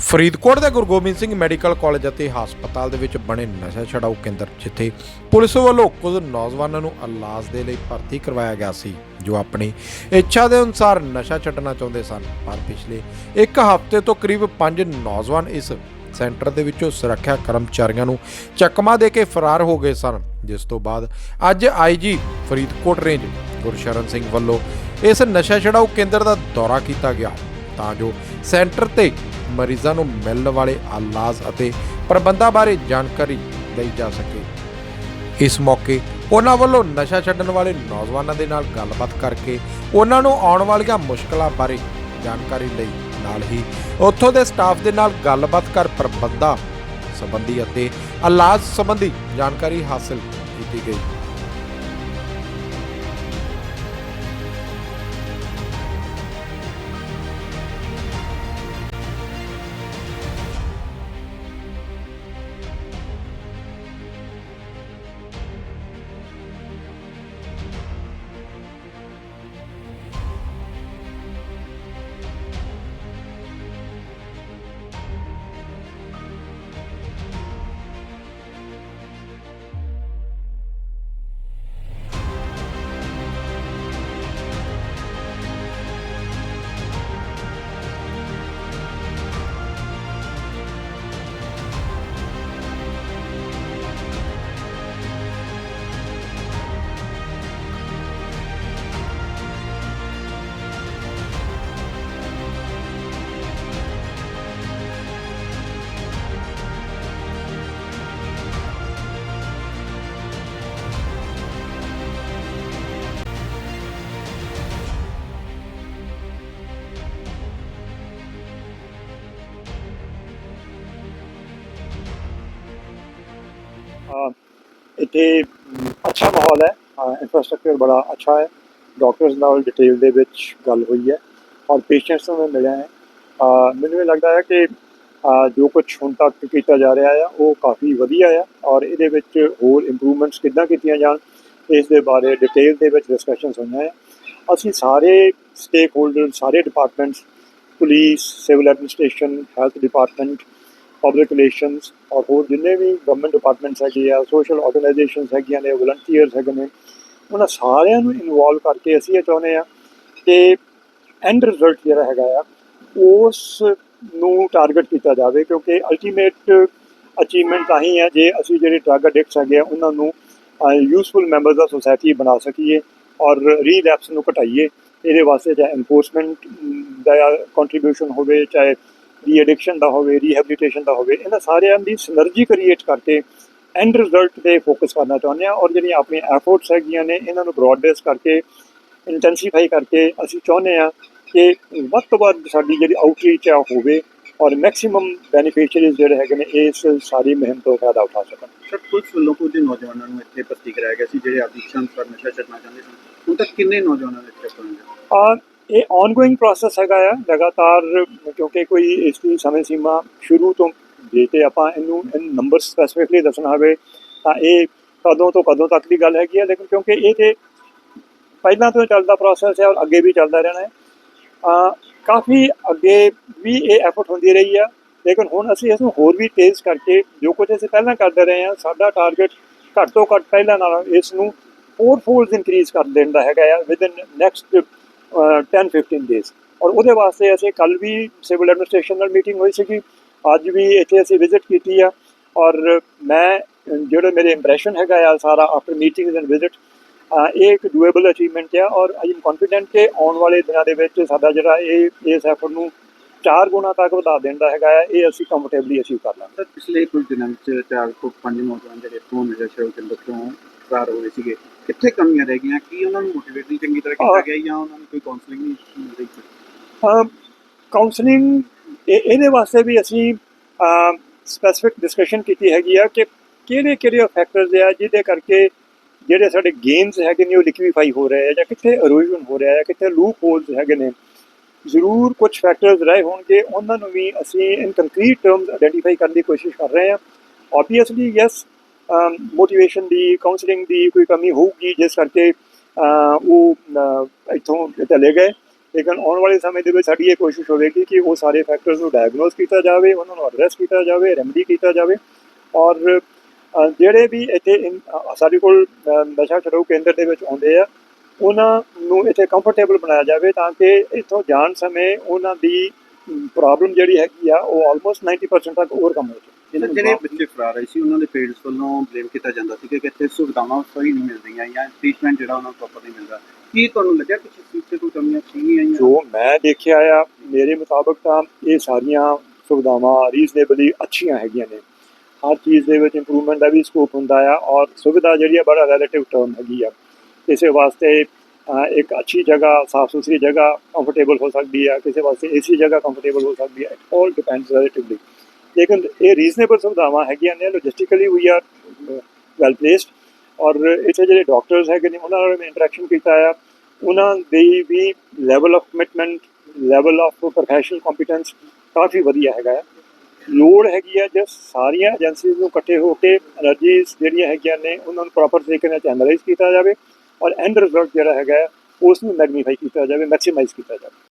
ਫਰੀਦਕੋਟ ਦੇ Guru Gobind Singh medical college ਅਤੇ ਹਸਪਤਾਲ ਦੇ ਵਿੱਚ ਬਣੇ ਨਸ਼ਾ ਛਡਾਊ ਕੇਂਦਰ, ਜਿੱਥੇ ਪੁਲਿਸ ਵੱਲੋਂ ਕੁਝ ਨੌਜਵਾਨਾਂ ਨੂੰ ਇਲਾਜ ਦੇ ਲਈ ਭਰਤੀ ਕਰਵਾਇਆ ਗਿਆ ਸੀ, ਜੋ ਆਪਣੀ ਇੱਛਾ ਦੇ ਅਨੁਸਾਰ ਨਸ਼ਾ ਛੱਡਣਾ ਚਾਹੁੰਦੇ ਸਨ। ਪਰ ਪਿਛਲੇ ਇੱਕ ਹਫ਼ਤੇ ਤੋਂ ਕਰੀਬ 5 ਨੌਜਵਾਨ ਇਸ ਸੈਂਟਰ ਦੇ ਵਿੱਚੋਂ ਸੁਰੱਖਿਆ ਕਰਮਚਾਰੀਆਂ ਨੂੰ ਚੱਕਮਾ ਦੇ ਕੇ ਫਰਾਰ ਹੋ ਗਏ ਸਨ, ਜਿਸ ਤੋਂ ਬਾਅਦ ਅੱਜ ਆਈਜੀ ਫਰੀਦਕੋਟ ਰੇਂਜ ਗੁਰਸ਼ਰਨ ਸਿੰਘ ਵੱਲੋਂ ਇਸ ਨਸ਼ਾ ਛਡਾਊ ਕੇਂਦਰ ਦਾ ਦੌਰਾ ਕੀਤਾ ਗਿਆ। ਤਾਂ ਜੋ ਸੈਂਟਰ ਤੇ ਮਰੀਜ਼ਾਂ ਨੂੰ ਮਿਲਣ ਵਾਲੇ ਇਲਾਜ ਅਤੇ ਪ੍ਰਬੰਧਾਂ ਬਾਰੇ ਜਾਣਕਾਰੀ ਲਈ ਜਾ ਸਕੇ। ਇਸ ਮੌਕੇ ਉਹਨਾਂ ਵੱਲੋਂ ਨਸ਼ਾ ਛੱਡਣ ਵਾਲੇ ਨੌਜਵਾਨਾਂ ਦੇ ਨਾਲ ਗੱਲਬਾਤ ਕਰਕੇ ਉਹਨਾਂ ਨੂੰ ਆਉਣ ਵਾਲੀਆਂ ਮੁਸ਼ਕਲਾਂ ਬਾਰੇ ਜਾਣਕਾਰੀ ਲਈ ਨਾਲ ਹੀ ਉੱਥੋਂ ਦੇ ਸਟਾਫ ਦੇ ਨਾਲ ਗੱਲਬਾਤ ਕਰ ਪ੍ਰਬੰਧਾਂ ਸੰਬੰਧੀ ਅਤੇ ਇਲਾਜ ਸੰਬੰਧੀ ਜਾਣਕਾਰੀ ਹਾਸਲ ਕੀਤੀ ਗਈ। ਇੱਥੇ ਅੱਛਾ ਮਾਹੌਲ ਹੈ ਇਨਫਰਾਸਟ੍ਰਕਚਰ ਬੜਾ ਅੱਛਾ ਹੈ ਡਾਕਟਰਸ ਨਾਲ ਡਿਟੇਲ ਦੇ ਵਿੱਚ ਗੱਲ ਹੋਈ ਹੈ ਔਰ ਪੇਸ਼ੈਂਟਸ ਨੂੰ ਮੈਂ ਮਿਲਿਆ ਹੈ ਮੈਨੂੰ ਇਹ ਲੱਗਦਾ ਹੈ ਕਿ ਜੋ ਕੁਝ ਹੁਣ ਤੱਕ ਕੀਤਾ ਜਾ ਰਿਹਾ ਹੈ ਉਹ ਕਾਫੀ ਵਧੀਆ ਹੈ ਔਰ ਇਹਦੇ ਵਿੱਚ ਹੋਰ ਇੰਪਰੂਵਮੈਂਟਸ ਕਿੱਦਾਂ ਕੀਤੀਆਂ ਜਾਣ ਇਸ ਦੇ ਬਾਰੇ ਡਿਟੇਲ ਦੇ ਵਿੱਚ ਡਿਸਕਸ਼ਨਸ ਹੋਈਆਂ ਹੈ ਅਸੀਂ ਸਾਰੇ ਸਟੇਕ ਹੋਲਡਰ ਸਾਰੇ departments police civil administration health department public relations ਔਰ ਹੋਰ ਜਿੰਨੇ ਵੀ ਗਵਰਨਮੈਂਟ ਡਿਪਾਰਟਮੈਂਟਸ ਹੈਗੇ ਆ ਸੋਸ਼ਲ ਆਰਗੇਨਾਈਜੇਸ਼ਨਸ ਹੈਗੀਆਂ ਨੇ ਵਲੰਟੀਅਰਸ ਹੈਗੇ ਨੇ, ਉਹਨਾਂ ਸਾਰਿਆਂ ਨੂੰ ਇਨਵੋਲਵ ਕਰਕੇ ਅਸੀਂ ਇਹ ਚਾਹੁੰਦੇ ਆ ਕਿ ਐਂਡ ਰਿਜ਼ਲਟ ਜਿਹੜਾ ਹੈਗਾ ਆ, ਉਸ ਨੂੰ ਟਾਰਗੇਟ ਕੀਤਾ ਜਾਵੇ ਕਿਉਂਕਿ ਅਲਟੀਮੇਟ ਅਚੀਵਮੈਂਟ ਤਾਂ ਹੀ ਹੈ ਜੇ ਅਸੀਂ ਜਿਹੜੇ ਡਰੱਗ ਐਡਿਕਟਸ ਹੈਗੇ ਆ, ਉਹਨਾਂ ਨੂੰ ਯੂਸਫੁਲ ਮੈਂਬਰਸ ਦਾ ਸੋਸਾਇਟੀ ਬਣਾ ਸਕੀਏ ਔਰ ਰੀਲੈਪਸ ਨੂੰ ਘਟਾਈਏ, ਇਹਦੇ ਵਾਸਤੇ ਚਾਹੇ ਐਨਫੋਰਸਮੈਂਟ ਦਾ ਕੰਟਰੀਬਿਊਸ਼ਨ ਹੋਵੇ, ਚਾਹੇ ਰੀ ਐਡਿਕਸ਼ਨ ਦਾ ਹੋਵੇ ਰੀਹੈਬਿਲਿਟੇਸ਼ਨ ਦਾ ਹੋਵੇ ਇਹਨਾਂ ਸਾਰਿਆਂ ਦੀ ਸਿਨਰਜੀ ਕ੍ਰੀਏਟ ਕਰਕੇ ਐਂਡ ਰਿਜ਼ਲਟ ਤੇ ਫੋਕਸ ਕਰਨਾ ਚਾਹੁੰਦੇ ਆ ਔਰ ਜਿਹੜੀਆਂ ਆਪਣੀਆਂ ਐਫਰਟਸ ਹੈਗੀਆਂ ਨੇ ਇਹਨਾਂ ਨੂੰ ਬ੍ਰੌਡ ਬੇਸ ਕਰਕੇ ਇੰਟੈਂਸੀਫਾਈ ਕਰਕੇ ਅਸੀਂ ਚਾਹੁੰਦੇ ਆ ਕਿ ਵੱਧ ਤੋਂ ਵੱਧ ਸਾਡੀ ਜਿਹੜੀ ਆਊਟਰੀਚ ਆ ਹੋਵੇ ਔਰ ਮੈਕਸਿਮਮ ਬੈਨੀਫੀਸ਼ੀਅਰੀਜ਼ ਜਿਹੜੇ ਹੈਗੇ ਨੇ ਇਸ ਸਾਰੀ ਮੁਹਿੰਮ ਤੋਂ ਫਾਇਦਾ ਉਠਾ ਸਕਣ। ਸਰ ਪੁਲਿਸ ਵੱਲੋਂ ਕੁਝ ਨੌਜਵਾਨਾਂ ਨੂੰ ਇੱਥੇ ਭਰਤੀ ਕਰਾਇਆ ਗਿਆ ਸੀ ਜਿਹੜੇ ਆਪਦੀ ਇੱਛਾ ਅਨੁਸਾਰ ਨਸ਼ਾ ਛੱਡਣਾ ਚਾਹੁੰਦੇ ਸਨ? ਹੁਣ ਤੱਕ ਕਿੰਨੇ ਨੌਜਵਾਨਾਂ ਨੇ ਇੱਥੇ ਔਰ ਇਹ ਆਨਗੋਇੰਗ ਪ੍ਰੋਸੈਸ ਹੈਗਾ ਆ, ਲਗਾਤਾਰ ਕਿਉਂਕਿ ਕੋਈ ਇਸ ਦੀ ਸਮੇਂ ਸੀਮਾ ਸ਼ੁਰੂ ਤੋਂ ਜੇ ਤੇ ਆਪਾਂ ਇਹਨੂੰ ਨੰਬਰ ਸਪੈਸੀਫਿਕਲੀ ਦੱਸਣਾ ਹੋਵੇ, ਤਾਂ ਇਹ ਕਦੋਂ ਤੋਂ ਕਦੋਂ ਤੱਕ ਦੀ ਗੱਲ ਹੈਗੀ ਆ, ਲੇਕਿਨ ਕਿਉਂਕਿ ਇਹ ਤੇ ਪਹਿਲਾਂ ਤੋਂ ਚੱਲਦਾ ਪ੍ਰੋਸੈਸ ਹੈ ਔਰ ਅੱਗੇ ਵੀ ਚੱਲਦਾ ਰਹਿਣਾ ਹੈ। ਆ ਕਾਫੀ ਅੱਗੇ ਵੀ ਇਹ ਐਫਰਟ ਹੁੰਦੀ ਰਹੀ ਆ, ਲੇਕਿਨ ਹੁਣ ਅਸੀਂ ਇਸ ਨੂੰ ਹੋਰ ਵੀ ਤੇਜ਼ ਕਰਕੇ ਜੋ ਕੁਝ ਅਸੀਂ ਪਹਿਲਾਂ ਕਰਦੇ ਰਹੇ ਹਾਂ, ਸਾਡਾ ਟਾਰਗੇਟ ਘੱਟ ਤੋਂ ਘੱਟ ਪਹਿਲਾਂ ਨਾਲੋਂ ਇਸ ਨੂੰ ਫੋਰ ਫੋਲਡ ਇਨਕਰੀਜ਼ ਕਰ ਦੇਣ ਦਾ ਹੈਗਾ ਆ ਵਿਦ ਇਨ ਨੈਕਸਟ 10 15 ਡੇਜ਼ ਔਰ ਉਹਦੇ ਵਾਸਤੇ ਅਸੀਂ ਕੱਲ ਵੀ ਸਿਵਲ ਐਡਮਿਨਿਸਟ੍ਰੇਸ਼ਨ ਨਾਲ ਮੀਟਿੰਗ ਹੋਈ ਸੀਗੀ। ਅੱਜ ਵੀ ਇੱਥੇ ਅਸੀਂ ਵਿਜ਼ਿਟ ਕੀਤੀ ਆ। ਔਰ ਮੈਂ ਅਹ, ਜਿਹੜੇ ਮੇਰੇ ਇੰਪ੍ਰੈਸ਼ਨ ਹੈਗਾ ਆ ਸਾਰਾ ਆਫਟਰ ਮੀਟਿੰਗਸ ਐਂਡ ਵਿਜ਼ਿਟ ਇਹ ਇੱਕ ਡੂਏਬਲ ਅਚੀਵਮੈਂਟ ਆ। ਔਰ ਆਈ ਐਮ ਕੌਨਫੀਡੈਂਟ ਕਿ ਆਉਣ ਵਾਲੇ ਦਿਨਾਂ ਦੇ ਵਿੱਚ ਸਾਡਾ ਜਿਹੜਾ ਇਹ ਇਸ ਐਫਰਟ ਨੂੰ ਚਾਰ ਗੁਣਾ ਤੱਕ ਵਧਾ ਦੇਣ ਦਾ ਹੈਗਾ ਆ। ਇਹ ਅਸੀਂ ਕੰਫਰਟੇਬਲੀ ਅਚੀਵ ਕਰ ਲਾਂਗੇ। ਸਰ ਪਿਛਲੇ ਕੁਝ ਦਿਨਾਂ ਵਿੱਚ ਚਾਰ ਤੋਂ ਪੰਜ ਨੌਜਵਾਨ ਜਿਹੜੇ ਇੱਥੋਂ ਨਸ਼ਾ ਛੱਡ ਕੇ ਤੋਂ ਫਰਾਰ ਹੋਏ ਸੀਗੇ। ਕਿੱਥੇ ਕਮੀਆਂ ਰਹਿ ਗਈਆਂ ਕੀ ਉਹਨਾਂ ਨੂੰ ਮੋਟੀਵੇਟ ਨਹੀਂ ਚੰਗੀ ਤਰ੍ਹਾਂ ਕੀਤਾ। ਗਿਆ ਜਾਂ ਉਹਨਾਂ ਨੂੰ ਕੋਈ ਕਾਉਂਸਲਿੰਗ ਨਹੀਂ ਮਿਲ ਰਹੀ? ਕਾਉਂਸਲਿੰਗ ਇਹਦੇ ਵਾਸਤੇ ਵੀ ਅਸੀਂ ਸਪੈਸੀਫਿਕ ਡਿਸਕਸ਼ਨ ਕੀਤੀ ਹੈਗੀ ਆ ਕਿ ਕਿਹੜੇ ਕਿਹੜੇ ਫੈਕਟਰਸ ਆ ਜਿਹਦੇ ਕਰਕੇ ਜਿਹੜੇ ਸਾਡੇ ਗੇਮਸ ਹੈਗੇ ਨੇ ਉਹ ਲਿਕਵੀਫਾਈ ਹੋ ਰਹੇ ਆ ਜਾਂ ਕਿੱਥੇ ਇਰੋਜਨ ਹੋ ਰਿਹਾ ਹੈ ਕਿੱਥੇ ਲੂਪ ਹੋਲਸ ਹੈਗੇ ਨੇ ਜ਼ਰੂਰ ਕੁਝ ਫੈਕਟਰਸ ਰਹੇ ਹੋਣਗੇ ਉਹਨਾਂ ਨੂੰ ਵੀ ਅਸੀਂ ਇਨ ਕੰਕਰੀਟ ਟਰਮਸ ਆਇਡੈਂਟੀਫਾਈ ਕਰਨ ਦੀ ਕੋਸ਼ਿਸ਼ ਕਰ ਰਹੇ ਹਾਂ ਆਬਵੀਅਸਲੀ ਯੈਸ ਮੋਟੀਵੇਸ਼ਨ ਦੀ ਕਾਉਂਸਲਿੰਗ ਦੀ ਕੋਈ ਕਮੀ ਹੋਊਗੀ, ਜਿਸ ਕਰਕੇ ਉਹ ਇੱਥੋਂ ਚਲੇ ਗਏ। ਲੇਕਿਨ ਆਉਣ ਵਾਲੇ ਸਮੇਂ ਦੇ ਵਿੱਚ ਸਾਡੀ ਇਹ ਕੋਸ਼ਿਸ਼ ਹੋਵੇਗੀ ਕਿ ਉਹ ਸਾਰੇ ਫੈਕਟਰਸ ਨੂੰ ਡਾਇਗਨੋਸ ਕੀਤਾ ਜਾਵੇ, ਉਹਨਾਂ ਨੂੰ ਐਡਰੈਸ ਕੀਤਾ ਜਾਵੇ ਰੈਮਡੀ ਕੀਤਾ ਜਾਵੇ। ਔਰ ਜਿਹੜੇ ਵੀ ਇੱਥੇ ਇਨ- ਸਾਡੇ ਕੋਲ ਨਸ਼ਾ ਛਡਾਊ ਕੇਂਦਰ ਦੇ ਵਿੱਚ ਆਉਂਦੇ ਆ, ਉਹਨਾਂ ਨੂੰ ਇੱਥੇ ਕੰਫਰਟੇਬਲ ਬਣਾਇਆ ਜਾਵੇ ਤਾਂ ਕਿ ਇੱਥੋਂ ਜਾਣ ਸਮੇਂ ਉਹਨਾਂ ਦੀ ਪ੍ਰੋਬਲਮ ਜਿਹੜੀ ਹੈਗੀ ਆ, ਉਹ ਆਲਮੋਸਟ 90% ਤੱਕ ਓਵਰਕਮ ਹੋ ਜਾਵੇ। ਜਿਹੜੇ ਬੱਚੇ ਫਰਾਰ ਆਏ ਸੀ ਉਹਨਾਂ ਦੇ ਪੇਰੈਂਟਸ ਵੱਲੋਂ ਬਲੇਮ ਕੀਤਾ ਜਾਂਦਾ ਸੀ ਕਿ ਇੱਥੇ ਸੁਵਿਧਾਵਾਂ ਸਹੀ ਨਹੀਂ ਮਿਲ ਰਹੀਆਂ ਜਾਂ ਟ੍ਰੀਟਮੈਂਟ ਜਿਹੜਾ ਉਹਨਾਂ ਨੂੰ ਪ੍ਰੋਪਰ ਨਹੀਂ ਮਿਲਦਾ ਕੀ ਤੁਹਾਨੂੰ ਲੱਗਿਆ ਕਿ ਇਸ ਚੀਜ਼ 'ਤੇ ਕੋਈ ਕਮੀਆਂ ਸੀਗੀਆਂ ਜਾਂ ਜੋ ਮੈਂ ਦੇਖਿਆ ਆ ਮੇਰੇ ਮੁਤਾਬਕ ਤਾਂ ਇਹ ਸਾਰੀਆਂ ਸੁਵਿਧਾਵਾਂ ਰੀਜ਼ਨੇਬਲੀ ਅੱਛੀਆਂ ਹੈਗੀਆਂ ਨੇ। ਹਰ ਚੀਜ਼ ਦੇ ਵਿੱਚ ਇੰਪਰੂਵਮੈਂਟ ਦਾ ਵੀ ਸਕੋਪ ਹੁੰਦਾ ਆ ਔਰ ਸੁਵਿਧਾ ਜਿਹੜੀ ਆ ਬੜਾ ਰਿਲੇਟਿਵ ਟਰਮ ਹੈਗੀ ਆ। ਕਿਸੇ ਵਾਸਤੇ ਇੱਕ ਅੱਛੀ ਜਗ੍ਹਾ ਸਾਫ਼ ਸੁਥਰੀ ਜਗ੍ਹਾ ਕੰਫਰਟੇਬਲ ਹੋ ਸਕਦੀ ਆ ਕਿਸੇ ਵਾਸਤੇ ਏਸੀ ਜਗ੍ਹਾ ਕੰਫਰਟੇਬਲ ਹੋ ਸਕਦੀ ਆ। ਇਟ ਆਲ ਡਿਪੈਂਡਸ ਰਿਲੇਟਿਵਲੀ ਲੇਕਿਨ ਇਹ ਰੀਜ਼ਨੇਬਲ ਸੁਵਿਧਾਵਾਂ ਹੈਗੀਆਂ ਨੇ logistically we are well placed ਔਰ ਇੱਥੇ ਜਿਹੜੇ ਡਾਕਟਰਸ ਹੈਗੇ ਨੇ, ਉਹਨਾਂ ਨਾਲ ਮੈਂ ਇੰਟਰੈਕਸ਼ਨ ਕੀਤਾ ਆ। ਉਹਨਾਂ ਦੇ ਵੀ level of commitment level of professional competence ਕਾਫੀ ਵਧੀਆ ਹੈਗਾ ਹੈ ਲੋੜ ਹੈਗੀ ਆ ਜੇ ਸਾਰੀਆਂ ਏਜੰਸੀਜ਼ ਨੂੰ ਇਕੱਠੇ ਹੋ ਕੇ એનર્ਜੀਜ਼ ਜਿਹੜੀਆਂ ਹੈਗੀਆਂ ਨੇ, ਉਹਨਾਂ ਨੂੰ ਪ੍ਰੋਪਰ ਤਰੀਕੇ ਨਾਲ ਚੈਨਲਾਈਜ਼ ਕੀਤਾ ਜਾਵੇ ਔਰ ਐਂਡ ਰਿਜ਼ਲਟ ਜਿਹੜਾ ਹੈਗਾ ਉਸ ਨੂੰ ਮੈਗਨੀਫਾਈ ਕੀਤਾ ਜਾਵੇ ਮੈਕਸਿਮਾਈਜ਼ ਕੀਤਾ ਜਾਵੇ।